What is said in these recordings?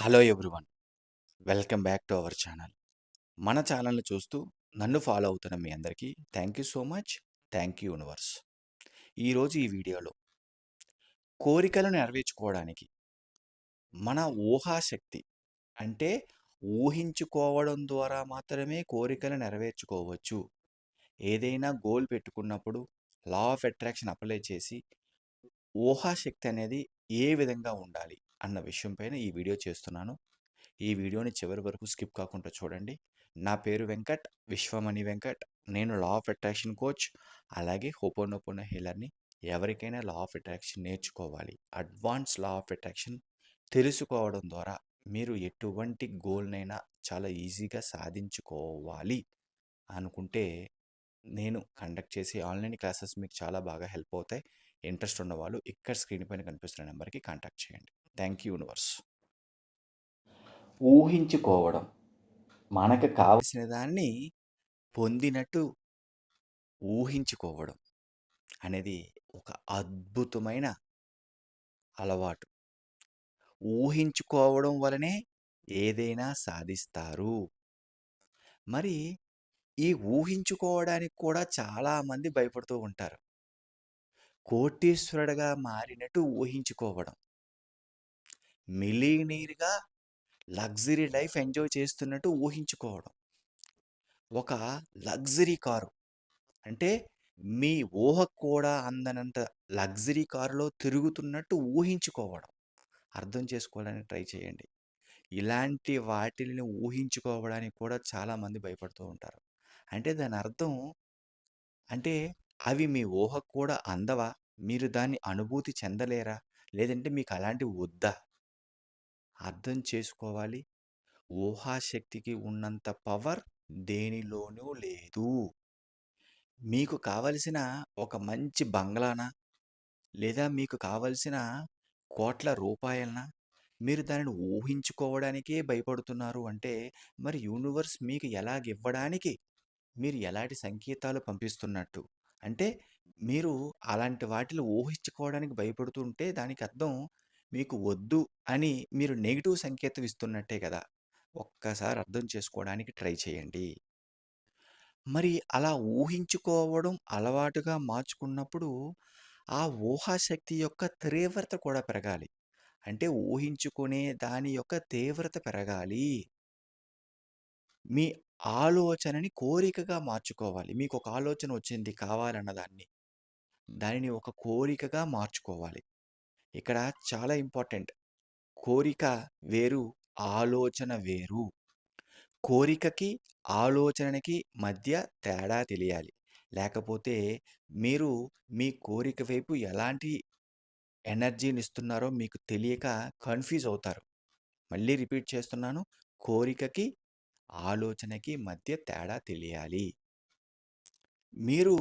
Hello everyone. Welcome back to our channel. మన ఛానల్ని చూస్తూ నన్ను ఫాలో అవుతున్న మీ అందరికీ thank you so much. Thank you universe ఈరోజు ఈ వీడియోలో కోరికలు నెరవేర్చుకోవడానికి మన ఊహాశక్తి అంటే ఊహించుకోవడం ద్వారా మాత్రమే కోరికలు నెరవేర్చుకోవచ్చు. ఏదైనా గోల్ పెట్టుకున్నప్పుడు లా ఆఫ్ అట్రాక్షన్ అప్లై చేసి ఊహాశక్తి అనేది ఏ విధంగా ఉండాలి? అన్న విషయంపైన ఈ వీడియో చేస్తున్నాను. ఈ వీడియోని చివరి వరకు స్కిప్ కాకుండా చూడండి. నా పేరు వెంకట్ విశ్వమణి వెంకట్. నేను లా ఆఫ్ అట్రాక్షన్ కోచ్ అలాగే హోపోనోపోన హీలర్ని ఎవరికైనా లా ఆఫ్ అట్రాక్షన్ నేర్చుకోవాలి. అడ్వాన్స్ లా ఆఫ్ అట్రాక్షన్ తెలుసుకోవడం ద్వారా మీరు ఎటువంటి గోల్నైనా చాలా ఈజీగా సాధించుకోవాలి అనుకుంటే నేను కండక్ట్ చేసే ఆన్లైన్ క్లాసెస్ మీకు చాలా బాగా హెల్ప్ అవుతాయి. ఇంట్రెస్ట్ ఉన్నవాళ్ళు ఇక్కడ స్క్రీన్ పైన కనిపిస్తున్న నెంబర్కి కాంటాక్ట్ చేయండి. Thank you universe. ఊహించుకోవడం మనకు కావలసిన దాన్ని పొందినట్టు ఊహించుకోవడం అనేది ఒక అద్భుతమైన అలవాటు. ఊహించుకోవడం వలనే ఏదైనా సాధిస్తారు. మరి ఈ ఊహించుకోవడానికి కూడా చాలామంది భయపడుతూ ఉంటారు. కోటీశ్వరుడుగా మారినట్టు ఊహించుకోవడం. మిలీనీర్గా లగ్జరీ లైఫ్ ఎంజాయ్ చేస్తున్నట్టు ఊహించుకోవడం. ఒక లగ్జరీ కారు. అంటే మీ ఊహకు కూడా అందనంత లగ్జరీ కారులో తిరుగుతున్నట్టు ఊహించుకోవడం. అర్థం చేసుకోవడానికి ట్రై చేయండి. ఇలాంటి వాటిని ఊహించుకోవడానికి కూడా చాలామంది భయపడుతూ ఉంటారు. అంటే దాని అర్థం అంటే అవి మీ ఊహకు కూడా అందవా? మీరు దాన్ని అనుభూతి చెందలేరా? లేదంటే మీకు అలాంటివి వద్దా? అర్థం చేసుకోవాలి. ఊహాశక్తికి ఉన్నంత పవర్ దేనిలోనూ లేదు. మీకు కావలసిన ఒక మంచి బంగ్లానా? లేదా మీకు కావలసిన కోట్ల రూపాయలనా? మీరు దానిని ఊహించుకోవడానికే భయపడుతున్నారు అంటే మరి యూనివర్స్ మీకు ఎలాగివ్వడానికి మీరు ఎలాంటి సంకేతాలు పంపిస్తున్నట్టు? అంటే మీరు అలాంటి వాటిని ఊహించుకోవడానికి భయపడుతుంటే దానికి అర్థం మీకు వద్దు అని మీరు నెగిటివ్ సంకేతం ఇస్తున్నట్టే కదా! ఒక్కసారి అర్థం చేసుకోవడానికి ట్రై చేయండి. మరి అలా ఊహించుకోవడం అలవాటుగా మార్చుకున్నప్పుడు ఆ ఊహాశక్తి యొక్క తీవ్రత కూడా పెరగాలి. అంటే ఊహించుకునే దాని యొక్క తీవ్రత పెరగాలి. మీ ఆలోచనని కోరికగా మార్చుకోవాలి. మీకు ఒక ఆలోచన వచ్చింది కావాలన్న దాన్ని. దానిని ఒక కోరికగా మార్చుకోవాలి. ఇక్కడ చాలా ఇంపార్టెంట్. కోరిక వేరు ఆలోచన వేరు. కోరికకి ఆలోచనకి మధ్య తేడా తెలియాలి. లేకపోతే మీరు మీ కోరిక వైపు ఎలాంటి ఎనర్జీని ఇస్తున్నారో మీకు తెలియక కన్ఫ్యూజ్ అవుతారు. మళ్ళీ రిపీట్ చేస్తున్నాను. కోరికకి ఆలోచనకి మధ్య తేడా తెలియాలి. మీరు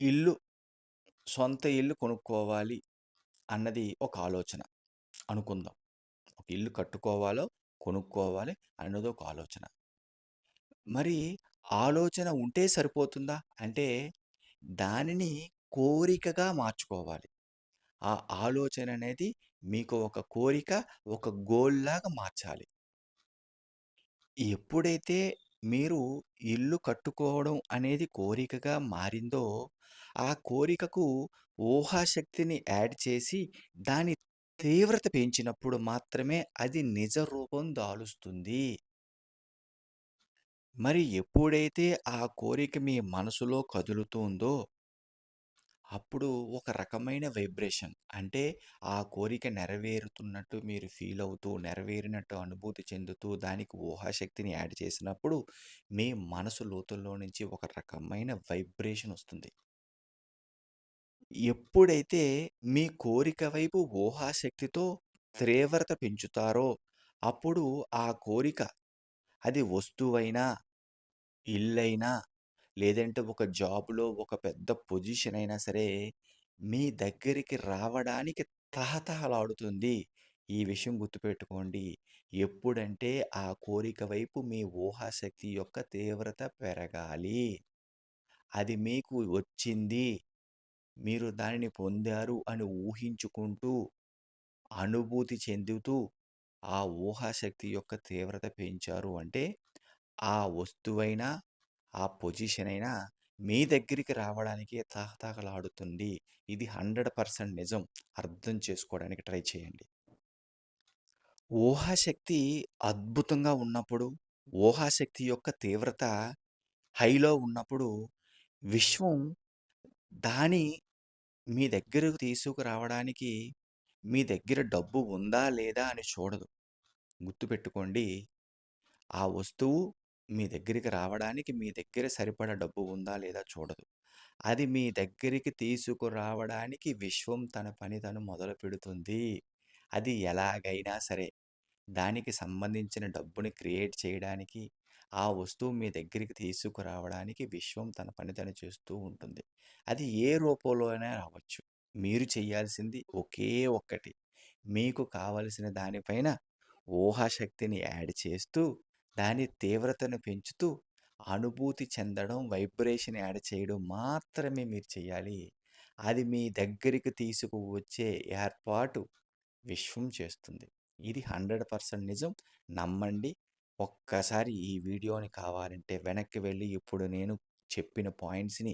ఇల్లు సొంత ఇల్లు కొనుక్కోవాలి. అన్నది ఒక ఆలోచన అనుకుందాం. ఒక ఇల్లు కట్టుకోవాలో కొనుక్కోవాలి అన్నది ఒక ఆలోచన. మరి ఆలోచన ఉంటే సరిపోతుందా? అంటే దానిని కోరికగా మార్చుకోవాలి. ఆ ఆలోచన అనేది మీకు ఒక కోరిక ఒక గోల్ లాగా మార్చాలి. ఎప్పుడైతే మీరు ఇల్లు కట్టుకోవడం అనేది కోరికగా మారిందో ఆ కోరికకు ఊహాశక్తిని యాడ్ చేసి దాని తీవ్రత పెంచినప్పుడు మాత్రమే అది నిజ రూపం దాలుస్తుంది. మరి ఎప్పుడైతే ఆ కోరిక మీ మనసులో కదులుతుందో అప్పుడు ఒక రకమైన వైబ్రేషన్ అంటే ఆ కోరిక నెరవేరుతున్నట్టు మీరు ఫీల్ అవుతూ నెరవేరినట్టు అనుభూతి చెందుతూ దానికి ఊహాశక్తిని యాడ్ చేసినప్పుడు మీ మనసు లోతుల్లో నుంచి ఒక రకమైన వైబ్రేషన్ వస్తుంది. ఎప్పుడైతే మీ కోరిక వైపు ఊహాశక్తితో తీవ్రత పెంచుతారో అప్పుడు ఆ కోరిక అది వస్తువైనా ఇల్లైనా లేదంటే ఒక జాబ్‌లో ఒక పెద్ద పొజిషన్ అయినా సరే, మీ దగ్గరికి రావడానికి తహతహలాడుతుంది. ఈ విషయం గుర్తుపెట్టుకోండి. ఎప్పుడంటే ఆ కోరిక వైపు మీ ఊహాశక్తి యొక్క తీవ్రత పెరగాలి. అది మీకు వచ్చింది. మీరు దానిని పొందారు అని ఊహించుకుంటూ, అనుభూతి చెందుతూ ఆ ఊహాశక్తి యొక్క తీవ్రత పెంచారు. అంటే ఆ వస్తువైనా ఆ పొజిషన్ అయినా మీ దగ్గరికి రావడానికి తహతహలాడుతుంది ఇది హండ్రెడ్ పర్సెంట్ నిజం. అర్థం చేసుకోవడానికి ట్రై చేయండి. ఊహాశక్తి అద్భుతంగా ఉన్నప్పుడు ఊహాశక్తి యొక్క తీవ్రత హైలో ఉన్నప్పుడు విశ్వం దాని మీ దగ్గరకు తీసుకురావడానికి మీ దగ్గర డబ్బు ఉందా లేదా అని చూడదు. గుర్తుపెట్టుకోండి. ఆ వస్తువు మీ దగ్గరికి రావడానికి మీ దగ్గర సరిపడా డబ్బు ఉందా లేదా చూడదు. అది మీ దగ్గరికి తీసుకురావడానికి విశ్వం తన పని తను మొదలు పెడుతుంది. అది ఎలాగైనా సరే దానికి సంబంధించిన డబ్బుని క్రియేట్ చేయడానికి ఆ వస్తువు మీ దగ్గరికి తీసుకురావడానికి విశ్వం తన పని తను చేస్తూ ఉంటుంది. అది ఏ రూపంలోనే రావచ్చు. మీరు చేయాల్సింది ఒకే ఒక్కటి. మీకు కావలసిన దానిపైన ఊహాశక్తిని యాడ్ చేస్తూ దాని తీవ్రతను పెంచుతూ అనుభూతి చెందడం వైబ్రేషన్ యాడ్ చేయడం మాత్రమే మీరు చేయాలి. అది మీ దగ్గరికి తీసుకువచ్చే ఏర్పాటు విశ్వం చేస్తుంది. ఇది హండ్రెడ్ పర్సెంట్ నిజం. నమ్మండి. ఒక్కసారి ఈ వీడియోని కావాలంటే వెనక్కి వెళ్ళి ఇప్పుడు నేను చెప్పిన పాయింట్స్ని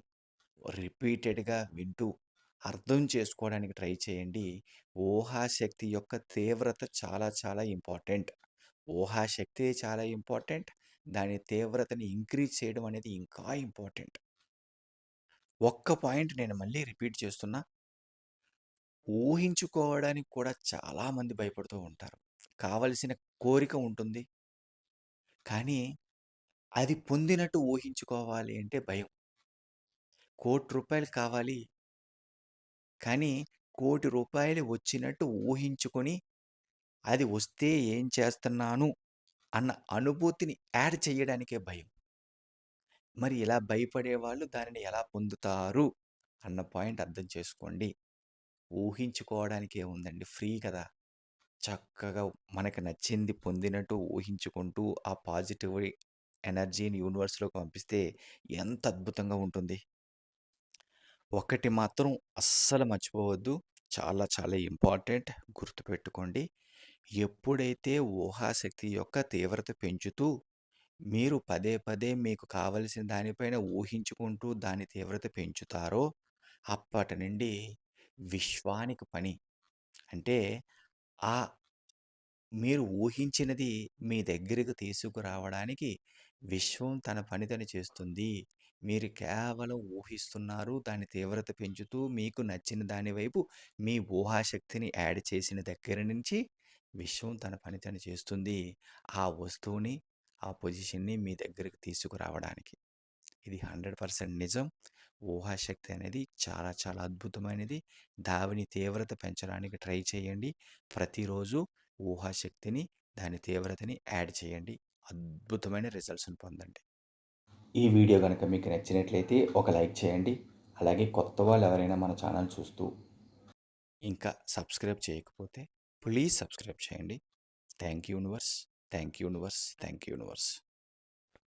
రిపీటెడ్గా వింటూ అర్థం చేసుకోవడానికి ట్రై చేయండి. ఊహాశక్తి యొక్క తీవ్రత చాలా చాలా ఇంపార్టెంట్. ఊహాశక్తి చాలా ఇంపార్టెంట్. దాని తీవ్రతని ఇంక్రీజ్ చేయడం అనేది ఇంకా ఇంపార్టెంట్. ఒక్క పాయింట్ నేను మళ్ళీ రిపీట్ చేస్తున్నా. ఊహించుకోవడానికి కూడా చాలామంది భయపడుతూ ఉంటారు. కావలసిన కోరిక ఉంటుంది. కానీ అది పొందినట్టు ఊహించుకోవాలి అంటే భయం. కోటి రూపాయలు కావాలి. కానీ కోటి రూపాయలు వచ్చినట్టు ఊహించుకొని అది వస్తే ఏం చేస్తున్నాను అన్న అనుభూతిని యాడ్ చేయడానికే భయం. మరి ఇలా భయపడే వాళ్ళు దానిని ఎలా పొందుతారు అన్న పాయింట్ అర్థం చేసుకోండి. ఊహించుకోవడానికే ఉందండి. ఫ్రీ కదా. చక్కగా మనకు నచ్చింది పొందినట్టు ఊహించుకుంటూ ఆ పాజిటివ్ ఎనర్జీని యూనివర్స్లోకి పంపిస్తే ఎంత అద్భుతంగా ఉంటుంది. ఒకటి మాత్రం అస్సలు మర్చిపోవద్దు. చాలా చాలా ఇంపార్టెంట్ గుర్తుపెట్టుకోండి. ఎప్పుడైతే ఊహాశక్తి యొక్క తీవ్రత పెంచుతూ మీరు పదే పదే మీకు కావలసిన దానిపైన ఊహించుకుంటూ దాని తీవ్రత పెంచుతారో అప్పటి నుండి విశ్వానికి పని. అంటే ఆ! మీరు ఊహించినది మీ దగ్గరకు తీసుకురావడానికి విశ్వం తన పని తను చేస్తుంది. మీరు కేవలం ఊహిస్తున్నారు దాని తీవ్రత పెంచుతూ మీకు నచ్చిన దాని వైపు మీ ఊహాశక్తిని యాడ్ చేసిన దగ్గర నుంచి విశ్వం తన పని తను చేస్తుంది. ఆ వస్తువుని ఆ పొజిషన్ని మీ దగ్గరికి తీసుకురావడానికి. ఇది హండ్రెడ్ పర్సెంట్ నిజం. ఊహాశక్తి అనేది చాలా చాలా అద్భుతమైనది. దావిని తీవ్రత పెంచడానికి ట్రై చేయండి. ప్రతిరోజు ఊహాశక్తిని దాని తీవ్రతని యాడ్ చేయండి. అద్భుతమైన రిజల్ట్స్ని పొందండి. ఈ వీడియో కనుక మీకు నచ్చినట్లయితే ఒక లైక్ చేయండి. అలాగే కొత్త వాళ్ళు ఎవరైనా మన ఛానల్ చూస్తూ ఇంకా సబ్స్క్రైబ్ చేయకపోతే ప్లీజ్ సబ్స్క్రైబ్ చేయండి. Thank you universe thank you universe thank you universe.